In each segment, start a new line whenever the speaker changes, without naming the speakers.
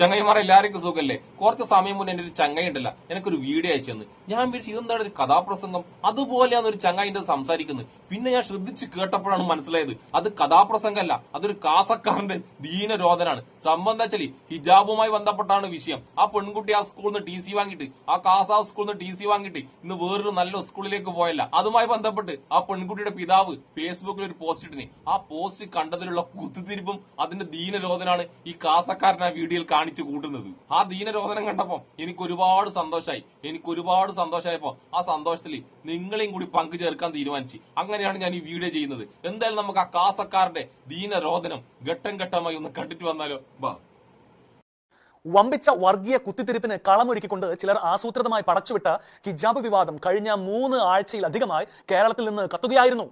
ചങ്ങൈമാർ എല്ലാവർക്കും സുഖമല്ലേ കുറച്ച് സമയം മുന്നേ എന്റെ ഒരു ചങ്ങായി ഉണ്ടല്ല എനിക്കൊരു വീഡിയോ അയച്ചു തന്നു. ഞാൻ വിളിച്ചു ഇതെന്താണ് ഒരു കഥാപ്രസംഗം? അതുപോലെയാണ് ഒരു ചങ്ങായിന്റെ സംസാരിക്കുന്നത്. പിന്നെ ഞാൻ ശ്രദ്ധിച്ച് കേട്ടപ്പോഴാണ് മനസ്സിലായത് അത് കഥാപ്രസംഗമല്ല അതൊരു കാസക്കാരന്റെ ദീനരോധനാണ്. സംബന്ധിച്ചാൽ ഹിജാബുമായി ബന്ധപ്പെട്ടാണ് വിഷയം. ആ പെൺകുട്ടി ആ സ്കൂളിൽ നിന്ന് ടി സി വാങ്ങിയിട്ട് ആ കാസ സ്കൂളിൽ നിന്ന് ടി സി വാങ്ങിയിട്ട് ഇന്ന് വേറൊരു നല്ല സ്കൂളിലേക്ക് പോയല്ല. അതുമായി ബന്ധപ്പെട്ട് ആ പെൺകുട്ടിയുടെ പിതാവ് ഫേസ്ബുക്കിൽ ഒരു പോസ്റ്റ് ഇട്ടിന്. ആ പോസ്റ്റ് കണ്ടതിലുള്ള കുത്തിത്തിരിപ്പും അതിന്റെ ദീനരോധനാണ് ഈ കാസക്കാരൻ ആ വീഡിയോയിൽ കാണിച്ചു കൂട്ടുന്നത്. ആ ദീനരോധനം കണ്ടപ്പോ എനിക്ക് ഒരുപാട് സന്തോഷമായി എനിക്ക് ഒരുപാട് സന്തോഷമായപ്പോ ആ സന്തോഷത്തിൽ നിങ്ങളെയും കൂടി പങ്കു ചേർക്കാൻ തീരുമാനിച്ചു അങ്ങനെയാണ് ഞാൻ ഈ വീഡിയോ ചെയ്യുന്നത്. എന്തായാലും നമുക്ക് ആ കാസക്കാരന്റെ ദീനരോധനം ഘട്ടം ഘട്ടമായി ഒന്ന് കണ്ടിട്ട് വന്നാലോ? ബാ.
വമ്പിച്ച വർഗീയ കുത്തിത്തിരിപ്പിന് കളമൊരുക്കിക്കൊണ്ട് ചിലർ ആസൂത്രിതമായി പടച്ചുവിട്ട ഹിജാബ് വിവാദം കഴിഞ്ഞ മൂന്ന് ആഴ്ചയിലധികമായി കേരളത്തിൽ നിന്ന് കത്തുകയായിരുന്നു.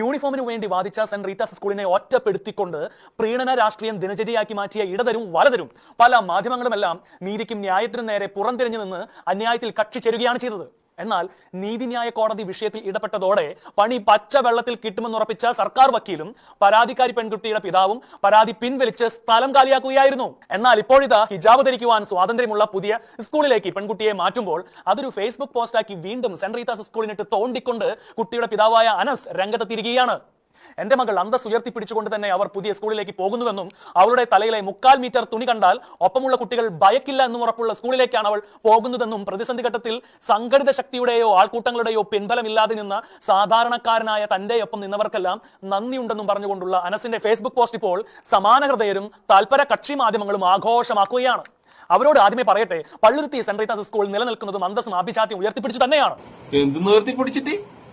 യൂണിഫോമിന് വേണ്ടി വാദിച്ച സെന്റ് റീറ്റാസ് സ്കൂളിനെ ഒറ്റപ്പെടുത്തിക്കൊണ്ട് പ്രീണന രാഷ്ട്രീയം ദിനചര്യയാക്കി മാറ്റിയ ഇടതരും വലതരും പല മാധ്യമങ്ങളുമെല്ലാം നീതിക്കും ന്യായത്തിനും നേരെ പുറംതിരിഞ്ഞു നിന്ന് അന്യായത്തിൽ കക്ഷി ചേരുകയാണ് ചെയ്തത്. എന്നാൽ നീതിന്യായ കോടതി വിഷയത്തിൽ ഇടപെട്ടതോടെ പണി പച്ചവെള്ളത്തിൽ കിട്ടുമെന്നുറപ്പിച്ച സർക്കാർ വക്കീലും പരാതിക്കാരി പെൺകുട്ടിയുടെ പിതാവും പരാതി പിൻവലിച്ച് സ്ഥലം കാലിയാക്കുകയായിരുന്നു. എന്നാൽ ഇപ്പോഴിതാ ഹിജാബ് ധരിക്കുവാൻ സ്വാതന്ത്ര്യമുള്ള പുതിയ സ്കൂളിലേക്ക് പെൺകുട്ടിയെ മാറ്റുമ്പോൾ അതൊരു ഫേസ്ബുക്ക് പോസ്റ്റാക്കി വീണ്ടും റീത്താസ് സ്കൂളിനിട്ട് തോണ്ടിക്കൊണ്ട് കുട്ടിയുടെ പിതാവായ അനസ് രംഗത്തെത്തിയിരിക്കുകയാണ്. എന്റെ മകൾ അന്തസ് ഉയർത്തിപ്പിടിച്ചുകൊണ്ട് തന്നെ അവർ പുതിയ സ്കൂളിലേക്ക് പോകുന്നുവെന്നും അവളുടെ തലയിലെ മുക്കാൽ മീറ്റർ തുണി കണ്ടാൽ ഒപ്പമുള്ള കുട്ടികൾ ഭയക്കില്ല എന്നും ഉറപ്പുള്ള സ്കൂളിലേക്കാണ് അവൾ പോകുന്നതെന്നും പ്രതിസന്ധി ഘട്ടത്തിൽ സംഘടിത ശക്തിയുടെയോ ആൾക്കൂട്ടങ്ങളുടെയോ പിൻബലമില്ലാതെ നിന്ന സാധാരണക്കാരനായ തന്റെ ഒപ്പം നിന്നവർക്കെല്ലാം നന്ദിയുണ്ടെന്നും പറഞ്ഞുകൊണ്ടുള്ള അനസിന്റെ ഫേസ്ബുക്ക് പോസ്റ്റ് ഇപ്പോൾ സമാന ഹൃദയരും താൽപര കക്ഷി മാധ്യമങ്ങളും ആഘോഷമാക്കുകയാണ്. അവരോട് ആദ്യമേ പറയട്ടെ പള്ളുരുത്തി സെന്റ് റീത്താസ് സ്കൂൾ നിലനിൽക്കുന്നതും അന്തസ്സും ആഭിജാത്യം ഉയർത്തിപ്പിടിച്ചു തന്നെയാണ്.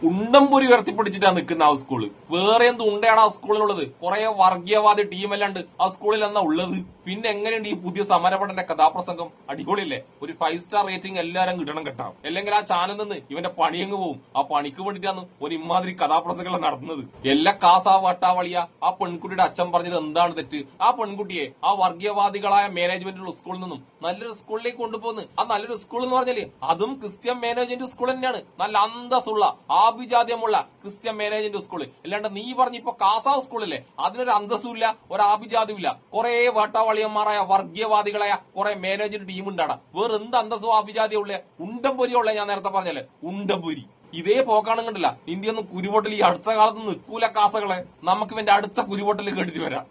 ഉണ്ടംപൊരി ഉയർത്തിപ്പിടിച്ചിട്ടാ നിൽക്കുന്ന ആ സ്കൂൾ വേറെ എന്ത് ഉണ്ടയാണ് ആ സ്കൂളിലുള്ളത് കുറെ വർഗീയവാദി ടീമല്ലാണ്ട് ആ സ്കൂളിൽ എന്നാ ഉള്ളത്? പിന്നെ എങ്ങനെയുണ്ട് ഈ പുതിയ സമരപടന്റെ കഥാപ്രസംഗം? അടിപൊളിയല്ലേ? ഒരു ഫൈവ് സ്റ്റാർ റേറ്റിംഗ് എല്ലാരും കിട്ടണം കിട്ടാം. അല്ലെങ്കിൽ ആ ചാനൽ നിന്ന് ഇവന്റെ പണിയങ്ങ് പോവും. ആ പണിക്ക് വേണ്ടിട്ടാണ് ഒരു ഇമാതിരി കഥാപ്രസംഗം നടത്തുന്നത് എല്ലാ കാസാ വട്ടാവളിയ ആ പെൺകുട്ടിയുടെ അച്ഛൻ പറഞ്ഞത് എന്താണ് തെറ്റ്? ആ പെൺകുട്ടിയെ ആ വർഗീയവാദികളായ മാനേജ്മെന്റുള്ള സ്കൂളിൽ നിന്നും നല്ലൊരു സ്കൂളിലേക്ക് കൊണ്ടുപോകുന്നു ആ നല്ലൊരു സ്കൂൾ എന്ന് പറഞ്ഞാൽ അതും ക്രിസ്ത്യൻ മാനേജ്മെന്റ് സ്കൂൾ തന്നെയാണ്. നല്ല അന്തസ്സുള്ള ആഭിജാത്യമുള്ള ക്രിസ്ത്യൻ മാനേജ്മെന്റ് സ്കൂൾ അല്ലാണ്ട് നീ പറഞ്ഞ ഇപ്പൊ കാസാവ് സ്കൂളല്ലേ? അതിനൊരു അന്തസ്സുമില്ല ഒരു ആഭിജാത്യമില്ല. കുറെ വട്ടവളിയന്മാരായ വർഗീയവാദികളായ കുറെ മാനേജ്മെന്റ് ടീം ഉണ്ടാടാ വേറെ എന്ത് അന്തസ്സും ആഭിജാത്യമുള്ള ഉണ്ടംപൊരി ഉള്ള ഞാൻ നേരത്തെ പറഞ്ഞല്ലേ? ഉണ്ടംപൊരി ഇതേ പോക്കാണ് കണ്ടില്ല. ഇന്ത്യ ഒന്നും കുരുവോട്ടിൽ ഈ അടുത്ത കാലത്ത് നിൽക്കൂല കാസകളെ. നമുക്ക് ഇവന്റെ അടുത്ത കുരുവോട്ടിൽ കേട്ടിട്ട് വരാം.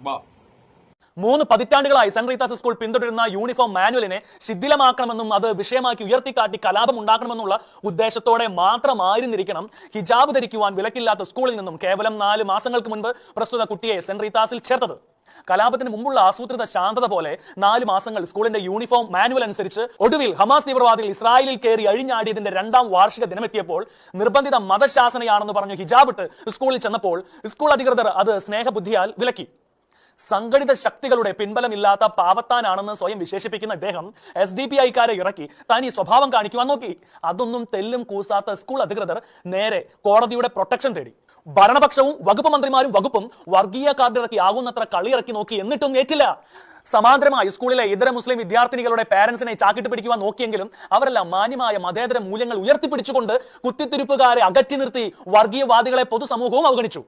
മൂന്ന് പതിറ്റാണ്ടുകളായി സെന്റ് റീത്താസ് സ്കൂൾ പിന്തുടരുന്ന യൂണിഫോം മാനുവലിനെ ശിഥിലമാക്കണമെന്നും അത് വിഷയമാക്കി ഉയർത്തിക്കാട്ടി കലാപം ഉണ്ടാക്കണമെന്നുള്ള ഉദ്ദേശത്തോടെ മാത്രമായിരുന്നിരിക്കണം. ഹിജാബ് ധരിക്കുവാൻ വിലക്കില്ലാത്ത സ്കൂളിൽ നിന്നും കേവലം നാല് മാസങ്ങൾക്ക് മുൻപ് പ്രസ്തുത കുട്ടിയെ സെന്റ് റീത്താസിൽ ചേർത്തത്. കലാപത്തിന് മുമ്പുള്ള ആസൂത്രിത ശാന്തത പോലെ നാല് മാസങ്ങൾ സ്കൂളിന്റെ യൂണിഫോം മാനുവൽ അനുസരിച്ച് ഒടുവിൽ ഹമാസ് തീവ്രവാദികൾ ഇസ്രായേലിൽ കയറി അഴിഞ്ഞാടിയതിന്റെ രണ്ടാം വാർഷിക ദിനമെത്തിയപ്പോൾ നിർബന്ധിത മതശാസനയാണെന്ന് പറഞ്ഞു ഹിജാബിട്ട് സ്കൂളിൽ ചെന്നപ്പോൾ സ്കൂൾ അധികൃതർ അത് സ്നേഹബുദ്ധിയാൽ വിലക്കി. സംഘടിത ശക്തികളുടെ പിൻബലമില്ലാത്ത പാവത്താനാണെന്ന് സ്വയം വിശേഷിപ്പിക്കുന്ന ഇദ്ദേഹം എസ് ഡി പി ഐക്കാരെ ഇറക്കി. താൻ ഈ സ്വഭാവം കാണിക്കുവാൻ നോക്കി. അതൊന്നും തെല്ലും കൂസാത്ത സ്കൂൾ അധികൃതർ നേരെ കോടതിയുടെ പ്രൊട്ടക്ഷൻ തേടി. ഭരണപക്ഷവും വകുപ്പ് മന്ത്രിമാരും വകുപ്പും വർഗീയ കാർഡിറക്കി ആകുന്നത്ര കളിയിറക്കി നോക്കി എന്നിട്ടും ഏറ്റില്ല. സമാന്തരമായി സ്കൂളിലെ ഇതര മുസ്ലിം വിദ്യാർത്ഥിനികളുടെ പാരന്റ്സിനെ ചാക്കിട്ട് പിടിക്കുവാൻ നോക്കിയെങ്കിലും അവരെല്ലാം മാന്യമായ മതേതര മൂല്യങ്ങൾ ഉയർത്തിപ്പിടിച്ചുകൊണ്ട് കുത്തിത്തിരിപ്പുകാരെ അകറ്റി നിർത്തി വർഗീയവാദികളെ പൊതുസമൂഹവും അവഗണിച്ചു.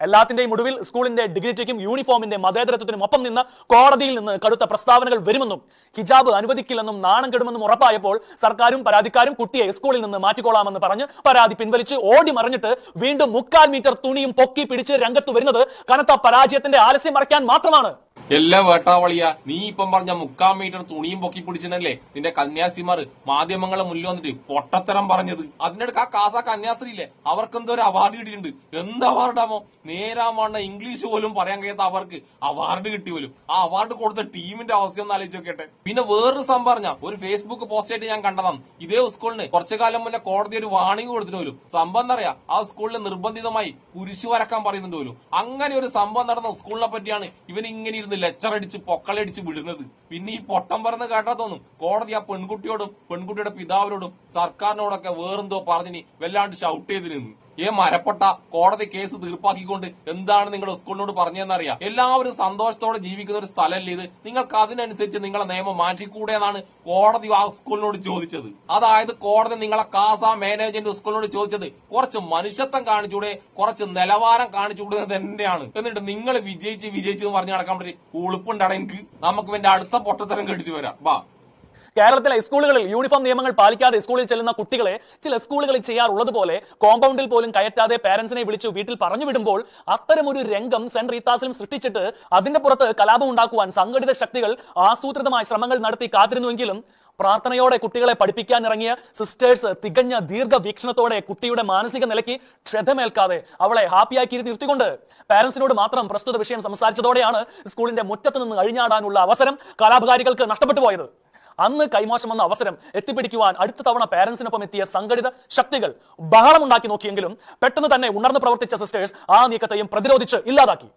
എല്ലാത്തിന്റെയും ഒടുവിൽ സ്കൂളിന്റെ ഡിഗ്നിറ്റിക്കും യൂണിഫോമിന്റെ മതേതരത്വത്തിനും ഒപ്പം നിന്ന് കോടതിയിൽ നിന്ന് കടുത്ത പ്രസ്താവനകൾ വരുമെന്നും ഹിജാബ് അനുവദിക്കില്ലെന്നും നാണം കെടുമെന്നും ഉറപ്പായപ്പോൾ സർക്കാരും പരാതിക്കാരും കുട്ടിയെ സ്കൂളിൽ നിന്ന് മാറ്റിക്കോളാമെന്ന് പറഞ്ഞ് പരാതി പിൻവലിച്ച് ഓടി മറിഞ്ഞിട്ട് വീണ്ടും മുക്കാൽ മീറ്റർ തുണിയും പൊക്കി പിടിച്ച് രംഗത്ത് വരുന്നത് കനത്ത പരാജയത്തിന്റെ ആലസ്യം മറയ്ക്കാൻ മാത്രമാണ്.
എല്ലാ വേട്ടാവളിയ. നീ ഇപ്പം പറഞ്ഞ മുക്കാൽ മീറ്റർ തുണിയും പൊക്കി പിടിച്ചിട്ടല്ലേ നിന്റെ കന്യാസിമാർ മാധ്യമങ്ങളെ മുന്നിൽ വന്നിട്ട് പൊട്ടത്തരം പറഞ്ഞത്. അതിനിടക്ക് ആ കാസ കന്യാസ്ത്രീ ഇല്ലേ അവർക്ക് എന്തോ ഒരു അവാർഡ് കിട്ടിയിട്ടുണ്ട്. എന്ത് അവാർഡാമോ നേരാമണ്ണ ഇംഗ്ലീഷ് പോലും പറയാൻ കഴിയാത്ത അവർക്ക് അവാർഡ് കിട്ടി പോലും. ആ അവാർഡ് കൊടുത്ത ടീമിന്റെ അവസ്ഥ ഒന്ന് ആലോചിച്ച് നോക്കട്ടെ പിന്നെ വേറൊരു സംഭവം പറഞ്ഞ ഒരു ഫേസ്ബുക്ക് പോസ്റ്റ് ആയിട്ട് ഞാൻ കണ്ടതാണ്. ഇതേ സ്കൂളിന് കുറച്ചു കാലം മുന്നേ കോടതി ഒരു വാണിംഗ് കൊടുത്തിട്ട് പോലും. സംഭവം എന്താ ആ സ്കൂളിൽ നിർബന്ധിതമായി കുരിശു വരക്കാൻ പറയുന്നുണ്ട് പോലും. അങ്ങനെ ഒരു സംഭവം നടന്ന സ്കൂളിനെ പറ്റിയാണ് ഇവൻ ഇങ്ങനെ ഇരുന്ന് ലെച്ചറടിച്ച് പൊക്കളടിച്ച് വിടുന്നത്. പിന്നെ ഈ പൊട്ടം പറഞ്ഞ് കേട്ടാ തോന്നും. കോടതി ആ പെൺകുട്ടിയോടും പെൺകുട്ടിയുടെ പിതാവിനോടും സർക്കാരിനോടൊക്കെ വേറെന്തോ പറഞ്ഞിനി വല്ലാണ്ട് ഷൗട്ട് ചെയ്തിരുന്നു. ഏ മരപ്പെട്ട കോടതി കേസ് തീർപ്പാക്കിക്കൊണ്ട് എന്താണ് നിങ്ങൾ സ്കൂളിനോട് പറഞ്ഞതെന്നറിയാം? എല്ലാവരും സന്തോഷത്തോടെ ജീവിക്കുന്ന ഒരു സ്ഥലമല്ലേ ഇത്? നിങ്ങൾക്ക് അതിനനുസരിച്ച് നിങ്ങളെ നിയമം മാറ്റിക്കൂടെ എന്നാണ് കോടതി ആ സ്കൂളിനോട് ചോദിച്ചത്. അതായത് കോടതി നിങ്ങളെ കാസ മാനേജ്മെന്റ് സ്കൂളിനോട് ചോദിച്ചത്. കുറച്ച് മനുഷ്യത്വം കാണിച്ചൂടെ കുറച്ച് നിലവാരം കാണിച്ചുകൂടെ തന്നെയാണ്. എന്നിട്ട് നിങ്ങൾ വിജയിച്ച് വിജയിച്ചു എന്ന് പറഞ്ഞ് നടക്കാൻ പറ്റി ഉളുപ്പുണ്ടാണ് എനിക്ക്. നമുക്ക് എന്റെ അടുത്ത പൊട്ടത്തരം കേട്ടിട്ട് വരാം. വാ
കേരളത്തിലെ സ്കൂളുകളിൽ യൂണിഫോം നിയമങ്ങൾ പാലിക്കാതെ സ്കൂളിൽ ചെല്ലുന്ന കുട്ടികളെ ചില സ്കൂളുകളിൽ ചെയ്യാറുള്ളത് പോലെ കോമ്പൗണ്ടിൽ പോലും കയറ്റാതെ പാരന്റ്സിനെ വിളിച്ചു വീട്ടിൽ പറഞ്ഞു വിടുമ്പോൾ അത്തരമൊരു രംഗം സെന്റ് റീത്താസിലും സൃഷ്ടിച്ചിട്ട് അതിന്റെ പുറത്ത് കലാപം ഉണ്ടാക്കുവാൻ സംഘടിത ശക്തികൾ ആസൂത്രിതമായ ശ്രമങ്ങൾ നടത്തി കാത്തിരുന്നുവെങ്കിലും പ്രാർത്ഥനയോടെ കുട്ടികളെ പഠിപ്പിക്കാൻ ഇറങ്ങിയ സിസ്റ്റേഴ്സ് തികഞ്ഞ ദീർഘവീക്ഷണത്തോടെ കുട്ടിയുടെ മാനസിക നിലയ്ക്ക് ക്ഷതമേൽക്കാതെ അവളെ ഹാപ്പിയാക്കി നിർത്തിക്കൊണ്ട് പാരന്റ്സിനോട് മാത്രം പ്രസ്തുത വിഷയം സംസാരിച്ചതോടെയാണ് സ്കൂളിന്റെ മുറ്റത്ത് നിന്ന് അഴിഞ്ഞാടാനുള്ള അവസരം കലാപകാരികൾക്ക് നഷ്ടപ്പെട്ടു പോയത്. അന്ന് കൈമോശം വന്ന അവസരം എത്തിപ്പിടിക്കുവാൻ അടുത്ത തവണ പാരന്റ്സിനൊപ്പം എത്തിയ സംഘടിത ശക്തികൾ ബഹളമുണ്ടാക്കി നോക്കിയെങ്കിലും പെട്ടെന്ന് തന്നെ ഉണർന്നു പ്രവർത്തിച്ച സിസ്റ്റേഴ്സ് ആ നീക്കത്തെയും പ്രതിരോധിച്ച് ഇല്ലാതാക്കി.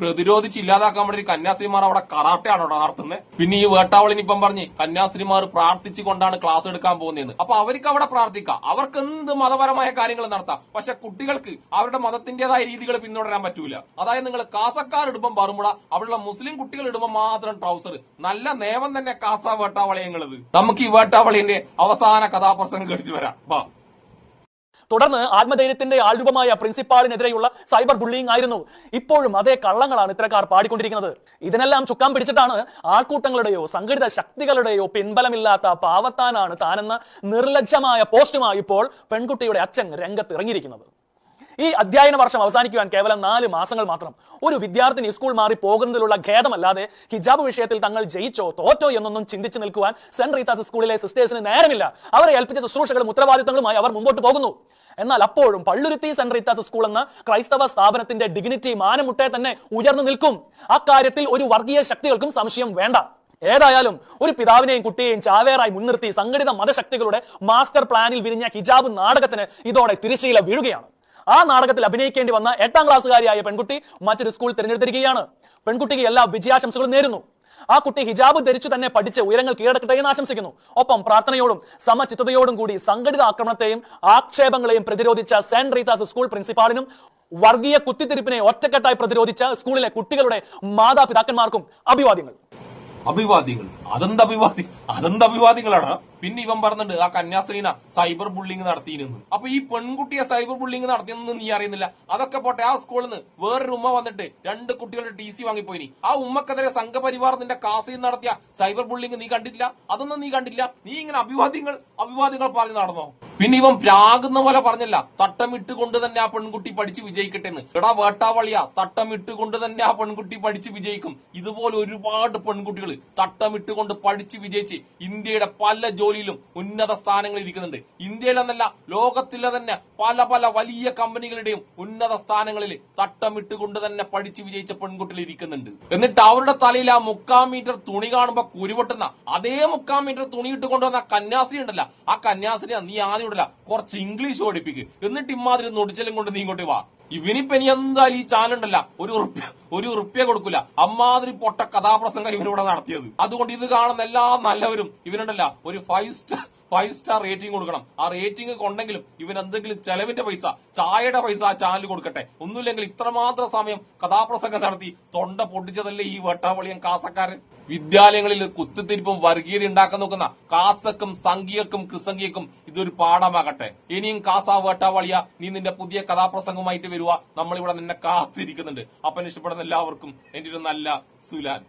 പ്രതിരോധിച്ച് ഇല്ലാതാക്കാൻ വേണ്ടി കന്യാസ്ത്രീമാർ അവിടെ കറാട്ടയാണ് അവിടെ നടത്തുന്നത് പിന്നെ ഈ വേട്ടാവളിന് ഇപ്പം പറഞ്ഞ് കന്യാസ്ത്രീമാർ പ്രാർത്ഥിച്ചു കൊണ്ടാണ് ക്ലാസ് എടുക്കാൻ പോകുന്നതെന്ന്. അപ്പൊ അവർക്ക് അവിടെ പ്രാർത്ഥിക്കാം. അവർക്ക് എന്ത് മതപരമായ കാര്യങ്ങൾ നടത്താം? പക്ഷെ കുട്ടികൾക്ക് അവരുടെ മതത്തിന്റേതായ രീതികൾ പിന്തുടരാൻ പറ്റൂല. അതായത് നിങ്ങൾ കാസക്കാർ ഇടുമ്പം പറമ്പുട അവിടെയുള്ള മുസ്ലിം കുട്ടികൾ ഇടുമ്പോൾ മാത്രം ട്രൗസർ. നല്ല നേമം തന്നെ കാസ വേട്ടാവളയങ്ങളത് നമുക്ക് ഈ വേട്ടാവളിന്റെ അവസാന കഥാപ്രസംഗം കേട്ടിട്ട് വരാം.
തുടർന്ന് ആത്മധൈര്യത്തിന്റെ ആൾരൂപമായ പ്രിൻസിപ്പാളിനെതിരെയുള്ള സൈബർ ബുള്ളിംഗ് ആയിരുന്നു. ഇപ്പോഴും അതേ കള്ളങ്ങളാണ് ഇത്തരക്കാർ പാടിക്കൊണ്ടിരിക്കുന്നത്. ഇതിനെല്ലാം ചുക്കാൻ പിടിച്ചിട്ടാണ് ആൾക്കൂട്ടങ്ങളുടെയോ സംഘടിത ശക്തികളുടെയോ പിൻബലമില്ലാത്ത പാവത്താനാണ് താനെന്ന നിർലജ്ജമായ പോസ്റ്റുമായി ഇപ്പോൾ പെൺകുട്ടിയുടെ അച്ഛൻ രംഗത്ത് ഇറങ്ങിയിരിക്കുന്നത് ഈ അധ്യയന വർഷം അവസാനിക്കുവാൻ കേവലം നാല് മാസങ്ങൾ മാത്രം. ഒരു വിദ്യാർത്ഥിനി സ്കൂൾ മാറി പോകുന്നതിലുള്ള ഖേദമല്ലാതെ ഹിജാബ് വിഷയത്തിൽ തങ്ങൾ ജയിച്ചോ തോറ്റോ എന്നൊന്നും ചിന്തിച്ചു നിൽക്കുവാൻ സെന്റ് റീതാസ് സ്കൂളിലെ സിസ്റ്റേഴ്സിന് നേരമില്ല. അവരെ ഏൽപ്പിച്ച ശുശ്രൂഷകളും ഉത്തരവാദിത്തങ്ങളുമായി അവർ മുമ്പോട്ട് പോകുന്നു. എന്നാൽ അപ്പോഴും പള്ളുരുത്തി സെന്റ് റീതാസ് സ്കൂൾ എന്ന ക്രൈസ്തവ സ്ഥാപനത്തിന്റെ ഡിഗ്നിറ്റി മാനമുട്ടേ തന്നെ ഉയർന്നു നിൽക്കും. അക്കാര്യത്തിൽ ഒരു വർഗീയ ശക്തികൾക്കും സംശയം വേണ്ട. ഏതായാലും ഒരു പിതാവിനെയും കുട്ടിയെയും ചാവേറായി മുൻനിർത്തി സംഘടിത മതശക്തികളുടെ മാസ്റ്റർ പ്ലാനിൽ വിരിഞ്ഞ ഹിജാബ് നാടകത്തിന് ഇതോടെ തിരശ്ശീല വീഴുകയാണ്. ആ നാടകത്തിൽ അഭിനയിക്കേണ്ടി വന്ന എട്ടാം ക്ലാസ്സുകാരിയായ പെൺകുട്ടി മറ്റൊരു സ്കൂൾ തിരഞ്ഞെടുത്തിരിക്കുകയാണ്. പെൺകുട്ടിക്ക് എല്ലാ വിജയാശംസകളും നേരുന്നു. ആ കുട്ടി ഹിജാബ് ധരിച്ചു തന്നെ പഠിച്ച് ഉയരങ്ങൾ കീഴടക്കട്ടെ എന്ന് ആശംസിക്കുന്നു. ഒപ്പം പ്രാർത്ഥനയോടും സമചിത്തതയോടും കൂടി സംഘടിത ആക്രമണത്തെയും ആക്ഷേപങ്ങളെയും പ്രതിരോധിച്ച സെന്റ് റീതാസ് സ്കൂൾ പ്രിൻസിപ്പാളിനും വർഗീയ കുത്തിത്തിരിപ്പിനെ ഒറ്റക്കെട്ടായി പ്രതിരോധിച്ച സ്കൂളിലെ കുട്ടികളുടെ മാതാപിതാക്കന്മാർക്കും അഭിവാദ്യങ്ങൾ.
അഭിവാദ്യങ്ങൾ. അതെന്ത് അഭിവാദ്യ? അതെന്ത് അഭിവാദ്യങ്ങളാണ്? പിന്നെ ഇവൻ പറഞ്ഞിട്ടുണ്ട് ആ കന്യാസ്ത്രീന സൈബർ ബുള്ളിങ് നടത്തിയിരുന്നു. അപ്പൊ ഈ പെൺകുട്ടിയെ സൈബർ ബുള്ളിങ് നടത്തിയെന്ന് നീ അറിയുന്നില്ല. അതൊക്കെ പോട്ടെ ആ സ്കൂളിൽ നിന്ന് വേറൊരു ഉമ്മ വന്നിട്ട് രണ്ട് കുട്ടികളുടെ ടി സി വാങ്ങിപ്പോയിനി. ആ ഉമ്മക്കെതിരെ സംഘപരിവാർ നിന്റെ കാസിൽ നടത്തിയ സൈബർ ബുള്ളിങ് നീ കണ്ടില്ല അതൊന്നും നീ കണ്ടില്ല. നീ ഇങ്ങനെ അഭിവാദ്യങ്ങൾ അഭിവാദ്യങ്ങൾ പറഞ്ഞു നടന്നോ? പിന്നെ ഇവൻ പ്രാകുന്ന പോലെ പറഞ്ഞില്ല തട്ടമിട്ടുകൊണ്ട് തന്നെ ആ പെൺകുട്ടി പഠിച്ച് വിജയിക്കട്ടെ എന്ന് എടാ വേട്ടാവളിയ തട്ടമിട്ടുകൊണ്ട് തന്നെ ആ പെൺകുട്ടി പഠിച്ച് വിജയിക്കും. ഇതുപോലെ ഒരുപാട് പെൺകുട്ടികൾ തട്ടമിട്ടുകൊണ്ട് പഠിച്ച് വിജയിച്ച് ഇന്ത്യയുടെ പല ജോലിയിലും ഉന്നത സ്ഥാനങ്ങളിൽ ഇരിക്കുന്നുണ്ട്. ഇന്ത്യയിലെന്നല്ല ലോകത്തിലെ തന്നെ പല പല വലിയ കമ്പനികളുടെയും ഉന്നത സ്ഥാനങ്ങളിൽ തട്ടമിട്ടുകൊണ്ട് തന്നെ പഠിച്ചു വിജയിച്ച പെൺകുട്ടികൾ ഇരിക്കുന്നുണ്ട്. എന്നിട്ട് അവരുടെ തലയിൽ ആ മുക്കാൽ മീറ്റർ തുണി കാണുമ്പോൾ കുരുവട്ടുന്ന അതേ മുക്കാൽ മീറ്റർ തുണി ഇട്ട് കൊണ്ടുവന്ന കന്യാസ്ത്രീ ഉണ്ടല്ല. ആ കന്യാസ്ത്രീ നീ ആദ്യം ഇടല കുറച്ച് ഇംഗ്ലീഷ് പഠിപ്പിക്ക്. എന്നിട്ട് ഇമാതിരി നൊടിച്ചലും കൊണ്ട് നീ ഇങ്ങോട്ട് വാ. ഇവനിപ്പോ ഇനി എന്തായാലും ഈ ചാനൽ ഉണ്ടല്ല. ഒരു ഉറുപ്പ്യ ഒരു ഉറുപ്പ്യ കൊടുക്കൂല. അമ്മാതിരി പൊട്ട കഥാപ്രസംഗം ഇവനിവിടെ നടത്തിയത്. അതുകൊണ്ട് ഇത് കാണുന്ന എല്ലാ നല്ലവരും ഇവനുണ്ടല്ല ഒരു five star five star rating കൊടുക്കണം. ആ റേറ്റിംഗ് കൊണ്ടെങ്കിലും ഇവൻ എന്തെങ്കിലും ചെലവിന്റെ പൈസ ചായയുടെ പൈസ ആ ചാനൽ കൊടുക്കട്ടെ. ഒന്നുമില്ലെങ്കിൽ ഇത്രമാത്രം സമയം കഥാപ്രസംഗം നടത്തി തൊണ്ട പൊട്ടിച്ചതല്ലേ ഈ വട്ടാവളിയും കാസക്കാരൻ? വിദ്യാലയങ്ങളിൽ കുത്തിത്തിരിപ്പും വർഗീയത ഉണ്ടാക്കാൻ നോക്കുന്ന കാസക്കും സംഘീയക്കും ക്രിസംഖ്യക്കും ഇതൊരു പാഠമാകട്ടെ. ഇനിയും കാസ വേട്ടാവളിയ നീ നിന്റെ പുതിയ കഥാപ്രസംഗമായിട്ട് വരുക നമ്മളിവിടെ നിന്നെ കാത്തിരിക്കുന്നുണ്ട്. അപ്പൻ ഇഷ്ടപ്പെടുന്ന എല്ലാവർക്കും എന്റെ ഒരു നല്ല സുലാൻ.